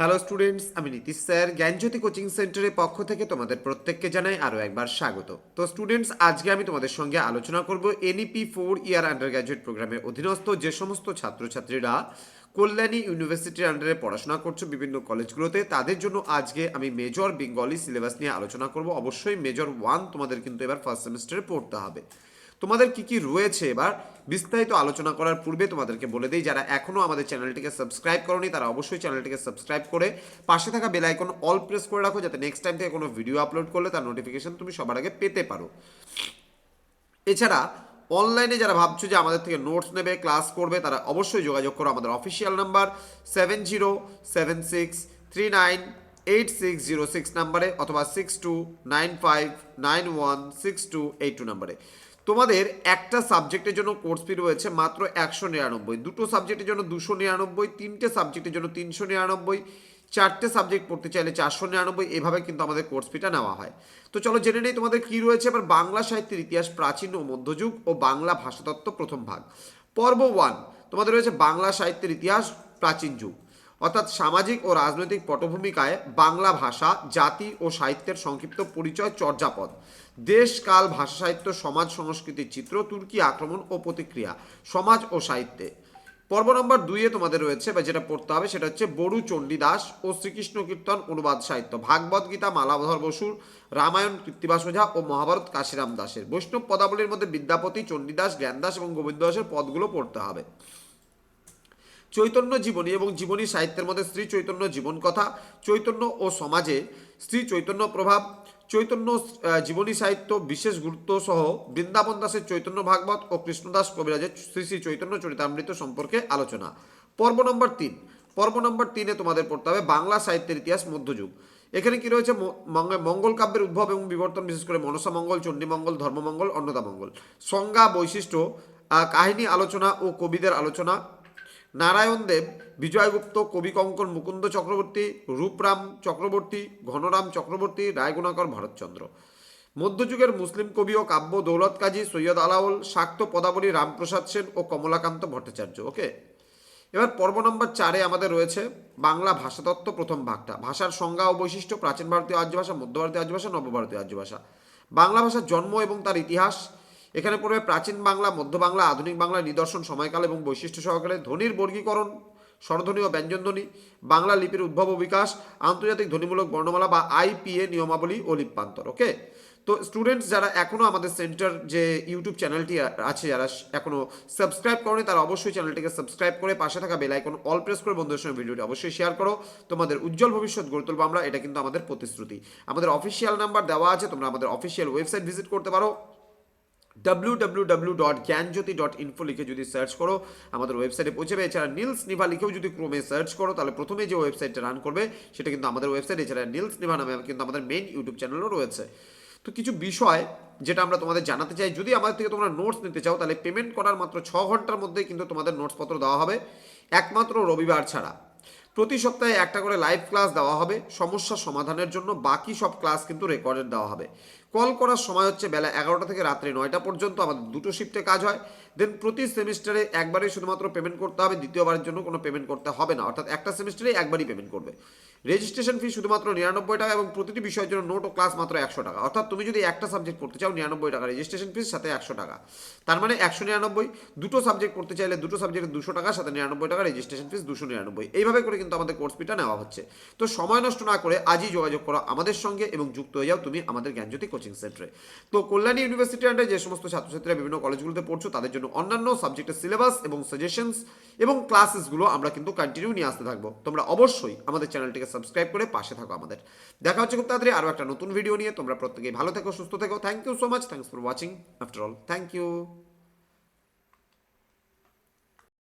Hello students আমি Nitish sir জ্ঞানজ্যোতি coaching সেন্টারের পক্ষ থেকে তোমাদের প্রত্যেককে জানাই আরও একবার স্বাগত। তো স্টুডেন্টস আজকে আমি তোমাদের সঙ্গে আলোচনা করব NEP four year undergraduate প্রোগ্রামের অধীনস্থ যে সমস্ত ছাত্রছাত্রীরা কল্যাণী ইউনিভার্সিটির আন্ডারে পড়াশোনা করছ বিভিন্ন কলেজগুলোতে তাদের জন্য আজকে আমি মেজর বেঙ্গলি সিলেবাস নিয়ে আলোচনা করব। অবশ্যই মেজর ওয়ান তোমাদের কিন্তু এবার ফার্স্ট সেমিস্টারে পড়তে হবে। তোমাদের কি কি রয়েছে এবার? বিস্তারিত আলোচনা করার পূর্বে তোমাদেরকে বলে দিই, যারা এখনও আমাদের চ্যানেলটিকে সাবস্ক্রাইব করনি, তারা অবশ্যই চ্যানেলটিকে সাবস্ক্রাইব করে পাশে থাকা বেল আইকন অল প্রেস করে রাখো, যাতে নেক্সট টাইম থেকে কোনো ভিডিও আপলোড করলে তার নোটিফিকেশন তুমি সবার আগে পেতে পারো। এছাড়া অনলাইনে যারা ভাবছ যে আমাদের থেকে নোটস নেবে ক্লাস করবে, তারা অবশ্যই যোগাযোগ করো আমাদের official number seven zero seven six three nine eight six zero six নাম্বারে অথবা six two nine five nine one six two eight two নাম্বারে তোমাদের একটা সাবজেক্টের জন্য কোর্স ফি রয়েছে মাত্র একশো নিরানব্বই। দুটো সাবজেক্টের জন্য দুশো নিরানব্বই, তিনটে সাবজেক্টের জন্য তিনশো নিরানব্বই, চারটে সাবজেক্ট পড়তে চাইলে চারশো নিরানব্বই, এভাবে কিন্তু আমাদের কোর্স ফিটা নেওয়া হয়। তো চলো জেনে নেই তোমাদের কী রয়েছে, এবার বাংলা সাহিত্যের ইতিহাস প্রাচীন ও মধ্যযুগ ও বাংলা ভাষাতত্ত্ব প্রথম ভাগ। পর্ব ওয়ান তোমাদের রয়েছে বাংলা সাহিত্যের ইতিহাস প্রাচীন যুগ। অর্থাৎ সামাজিক ও রাজনৈতিক পটভূমিকায় বাংলা ভাষা, জাতি ও সাহিত্যের সংক্ষিপ্ত পরিচয় চর্যাপদ। দেশ, কাল, ভাষা, সাহিত্য, সমাজ সংস্কৃতির চিত্র, তুর্কি, আক্রমণ ও প্রতিক্রিয়া, সমাজ ও সাহিত্যে। পর্ব নম্বর দুইয়ে তোমাদের রয়েছে, বা যেটা পড়তে হবে, সেটা হচ্ছে বড়ু চণ্ডীদাস ও শ্রীকৃষ্ণ কীর্তন অনুবাদ সাহিত্য, ভাগবত গীতা মালাধর বসুর, রামায়ণ কৃত্তিবাস ওঝা ও মহাভারত কাশিরাম দাসের। বৈষ্ণব পদাবলীর মধ্যে বিদ্যাপতি, চণ্ডীদাস, জ্ঞানদাস এবং গোবিন্দ দাসের পদগুলো পড়তে হবে। চৈতন্য জীবনী এবং জীবনী সাহিত্যের মধ্যে শ্রী চৈতন্য জীবন কথা, চৈতন্য ও সমাজে শ্রী চৈতন্য প্রভাব, চৈতন্য জীবনী সাহিত্য বিশেষ গুরুত্ব সহ বৃন্দাবন দাসের চৈতন্য ভাগবত ও কৃষ্ণদাস কবিরাজের শ্রী শ্রী চৈতন্য চরিতামৃত সম্পর্কে আলোচনা। পর্ব নম্বর তিন। পর্ব নম্বর তিনে তোমাদের পড়তে হবে বাংলা সাহিত্যের ইতিহাস মধ্যযুগ। এখানে কি রয়েছে? মঙ্গল কাব্যের উদ্ভব এবং বিবর্তন, বিশেষ করে মনসা মঙ্গল চণ্ডীমঙ্গল ধর্মমঙ্গল, অন্নদা মঙ্গল। সংজ্ঞা, বৈশিষ্ট্য কাহিনী, আলোচনা ও কবিদের আলোচনা। নারায়ণ দেব বিজয়গুপ্ত কবি কঙ্কন, মুকুন্দ চক্রবর্তী, রূপরাম চক্রবর্তী, ঘনরাম চক্রবর্তী, রায়গুণাকর ভরতচন্দ্র। মধ্যযুগের মুসলিম কবি ও কাব্য দৌলত কাজী সৈয়দ আলাউল, শাক্ত পদাবলী রামপ্রসাদ সেন ও কমলাকান্ত ভট্টাচার্য, ওকে? এবার পর্ব নম্বর চারে আমাদের রয়েছে বাংলা ভাষাতত্ত্ব প্রথম ভাগটা। ভাষার সংজ্ঞা ও বৈশিষ্ট্য প্রাচীন ভারতীয় আর্য ভাষা মধ্য ভারতীয় আর্য ভাষা নবভারতীয় আর্য ভাষা বাংলা ভাষার জন্ম এবং তার ইতিহাস এখানে পড়বে প্রাচীন বাংলা, মধ্য বাংলা, আধুনিক বাংলা, নিদর্শন, সময়কাল এবং বৈশিষ্ট্য সহকারে ধ্বনির বর্গীকরণ, স্বরধ্বনি ও ব্যঞ্জনধ্বনি, বাংলা লিপির উদ্ভব ও বিকাশ, আন্তর্জাতিক ধ্বনিমূলক বর্ণমালা বা আইপিএ নিয়মাবলী ও লিপ্যান্তর ওকে? তো স্টুডেন্টস যারা এখনও আমাদের সেন্টার যে ইউটিউব চ্যানেলটি আছে, যারা এখনও সাবস্ক্রাইব করেনি, তারা অবশ্যই চ্যানেলটিকে সাবস্ক্রাইব করে পাশে থাকা বেল আইকন অল প্রেস করে বন্ধুদের সঙ্গে ভিডিওটি অবশ্যই শেয়ার করো। তোমাদের উজ্জ্বল ভবিষ্যৎ গড়ে তুলবো আমরা, এটা কিন্তু আমাদের প্রতিশ্রুতি। আমাদের অফিসিয়াল নাম্বার দেওয়া আছে, তোমরা আমাদের অফিসিয়াল ওয়েবসাইট ভিজিট করতে পারো। W W W dot Gyanjyoti dot info লিখে যদি সার্চ করো, আমাদের ওয়েবসাইটে পৌঁছে যাবে এছাড়া নীলস নিভা লিখেও যদি ক্রমে সার্চ করো, তাহলে প্রথমে যে ওয়েবসাইটটা রান করবে, সেটা কিন্তু আমাদের ওয়েবসাইট এছাড়া নীলস নিভা নামে কিন্তু আমাদের মেইন ইউটিউব চ্যানেলও রয়েছে। তো কিছু বিষয় যেটা আমরা তোমাদের জানাতে চাই, যদি আমাদের থেকে তোমরা নোটস নিতে চাও, তাহলে পেমেন্ট করার মাত্র ছ ঘণ্টার মধ্যেই কিন্তু তোমাদের নোটসপত্র দেওয়া হবে। একমাত্র রবিবার ছাড়া। প্রতি সপ্তাহে একটা করে লাইভ ক্লাস দেওয়া হবে। সমস্যা সমাধানের জন্য বাকি সব ক্লাস কিন্তু রেকর্ডেড দেওয়া হবে। কল করার সময় হচ্ছে বেলা এগারোটা থেকে রাত্রি নয়টা পর্যন্ত আমাদের দুটো শিফটে কাজ হয়। দেন প্রতি সেমিস্টারে একবারই শুধুমাত্র পেমেন্ট করতে হবে, দ্বিতীয়বারের জন্য কোনো পেমেন্ট করতে হবে না। অর্থাৎ একটা সেমিস্টারে একবারই পেমেন্ট করবে। রেজিস্ট্রেশন ফি শুধুমাত্র নিরানব্বই টাকা এবং প্রতিটি বিষয়ের জন্য নোট ও ক্লাস মাত্র একশো টাকা। অর্থাৎ তুমি যদি একটা সাবজেক্ট পড়তে চাও, নিরানব্বই টাকা। রেজিস্ট্রেশন ফিস সাথে একশো টাকা। তার মানে একশো নিরানব্বই। দুটো সাবজেক্ট পড়তে চাইলে দুটো সাবজেক্টে দুশো টাকা, সাথে নিরানব্বই টাকা রেজিস্ট্রেশন ফিস দুশো নিরানব্বই। এইভাবে করে কিন্তু আমাদের কোর্স ফিটা নেওয়া হচ্ছে। তো সময় নষ্ট না করে আজই যোগাযোগ করো আমাদের সঙ্গে এবং যুক্ত হয়ে যাও তুমি আমাদের জ্ঞানজ্যোতি কোচিং সেন্টারে তো কল্যাণী ইউনিভার্সিটি আন্ডারে যে সমস্ত ছাত্রছাত্রীরা বিভিন্ন কলেজগুলোতে পড়ছো, তাদের জন্য অন্যান্য সাবজেক্টের সিলেবাস এবং সাজেশনস এবং ক্লাসেসগুলো আমরা কিন্তু কন্টিনিউ নিয়ে আসতে থাকব। তোমরা অবশ্যই আমাদের চ্যানেলটিকে সাবস্ক্রাইব করে পাশে থাকো আমাদের। দেখা হচ্ছে খুব তাড়াতাড়ি আরও একটা নতুন ভিডিও নিয়ে। তোমরা প্রত্যেকেই ভালো থেকো, সুস্থ থেকো। Thank you so much thanks for watching after all thank you